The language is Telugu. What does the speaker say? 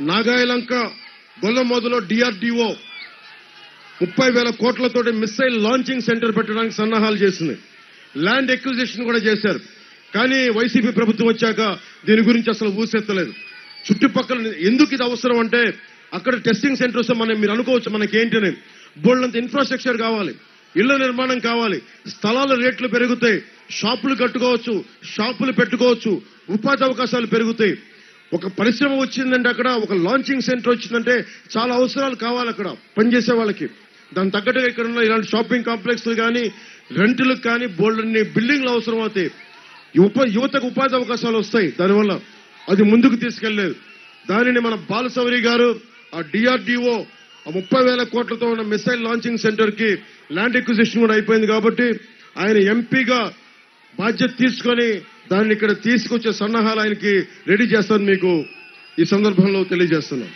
నాగాయలంక గొల్లమోదులో డిఆర్డిఓ ముప్పై వేల కోట్లతోటి మిస్సైల్ లాంచింగ్ సెంటర్ పెట్టడానికి సన్నాహాలు చేసింది. ల్యాండ్ ఎక్విజిషన్ కూడా చేశారు. కానీ వైసీపీ ప్రభుత్వం వచ్చాక దీని గురించి అసలు ఊసెత్తలేదు. చుట్టుపక్కల ఎందుకు ఇది అవసరం అంటే అక్కడ టెస్టింగ్ సెంటర్స్ మనం మీరు అనుకోవచ్చు మనకేంటని. బోల్డంత ఇన్ఫ్రాస్ట్రక్చర్ కావాలి ఇళ్ళ నిర్మాణం కావాలి స్థలాల రేట్లు పెరుగుతాయి షాపులు కట్టుకోవచ్చు షాపులు పెట్టుకోవచ్చు ఉపాధి అవకాశాలు పెరుగుతాయి. ఒక పరిశ్రమ వచ్చిందంటే అక్కడ ఒక లాంచింగ్ సెంటర్ వచ్చిందంటే చాలా అవసరాలు కావాలి అక్కడ పనిచేసే వాళ్ళకి. దాని తగ్గట్టుగా ఇక్కడ ఉన్న ఇలాంటి షాపింగ్ కాంప్లెక్స్ కానీ రెంట్లకు కానీ బోల్డన్ని బిల్డింగ్లు అవసరం అవుతాయి యువ యువతకు ఉపాధి అవకాశాలు వస్తాయి. దానివల్ల అది ముందుకు తీసుకెళ్ళేదు. దానిని మన బాలసౌరి గారు ఆ డిఆర్డిఓ ఆ ముప్పై వేల కోట్లతో ఉన్న మిసైల్ లాంచింగ్ సెంటర్కి ల్యాండ్ ఎక్విజిషన్ కూడా అయిపోయింది కాబట్టి ఆయన ఎంపీగా బాధ్యత తీసుకొని దాన్ని ఇక్కడ తీసుకొచ్చే సన్నాహాలు ఆయనకి రెడీ చేస్తాను మీకు ఈ సందర్భంలో తెలియజేస్తున్నాను.